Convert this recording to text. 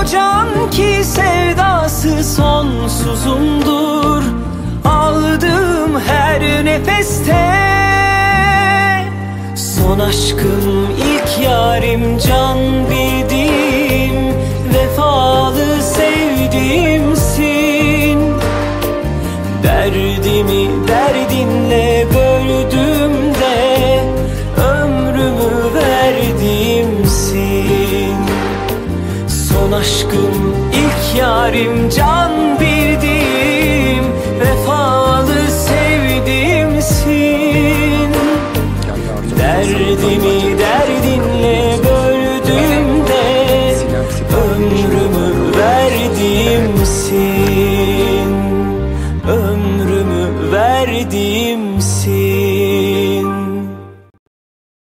O can ki sevdası sonsuzumdur. Aldığım her nefeste. Son aşkım ilk yarim can bildim Vefalı sevdiğimsin. Derdimi derdinle aşkım ilk yarim can bildiğim vefalı sevdiğimsin Derdimi derdinle böldüm de ömrümü verdiğimsin Ömrümü verdiğimsin